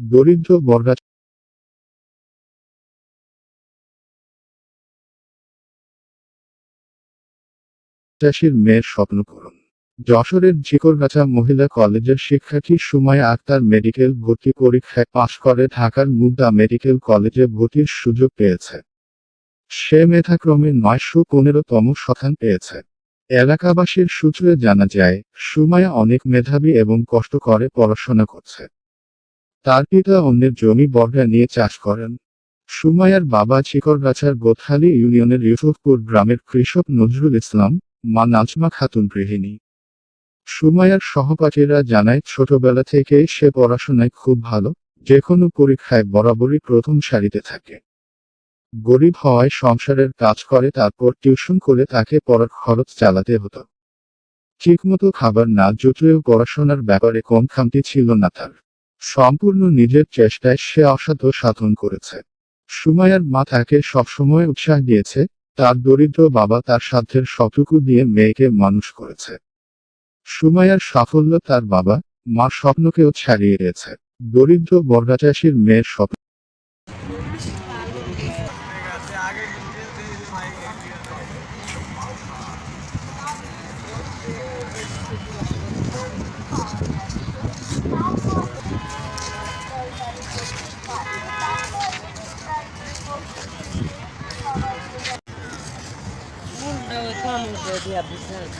দরিদ্র বর্গা চাষির মেয়ের স্বপ্ন পূরণ। যশোরের ঝিকরগাছা মহিলা কলেজের শিক্ষার্থী সুমায়া আক্তার মেডিকেল ভর্তি পরীক্ষায় পাশ করে ঢাকার মুদ্রা মেডিকেল কলেজে ভর্তির সুযোগ পেয়েছে। সে মেধাক্রমে নয়শো পনেরোতম স্থান পেয়েছে। এলাকাবাসীর সূত্রে জানা যায়, সুমায়া অনেক মেধাবী এবং কষ্ট করে পড়াশোনা করছে। তার পিতা অন্যের জমি বর্গা নিয়ে চাষ করেন। সুমায়ার বাবা চিকরগাছার গোথালি ইউনিয়নের ইউসুফপুর গ্রামের কৃষক নজরুল ইসলাম, মা নাজমা খাতুন গৃহিণী। সুমায়ার সহপাঠীরা জানায়, ছোটবেলা থেকেই সে পড়াশোনায় খুব ভালো যে কোনো পরীক্ষায় বরাবরই প্রথম সারিতে থাকে। গরিব হওয়ায় সংসারের কাজ করে, তারপর টিউশন করে তাকে পড়ার খরচ চালাতে হতো। ঠিকমতো খাবার না জুটলেও পড়াশোনার ব্যাপারে কম খামতি ছিল না তার। সম্পূর্ণ নিজের চেষ্টায় সে অসাধ্য সাধন করেছে। সুমায়ার মা তাকে সবসময় উৎসাহ দিয়েছে, তার দরিদ্র বাবা তার সাধ্যের সবটুকু দিয়ে মেয়েকে মানুষ করেছে। সুমায়ার সাফল্য তার বাবা, মা স্বপ্নকেও ছাড়িয়ে গেছে দরিদ্র বর্গাচাষীর মেয়ের স্বপ্ন Munda, come with the episode.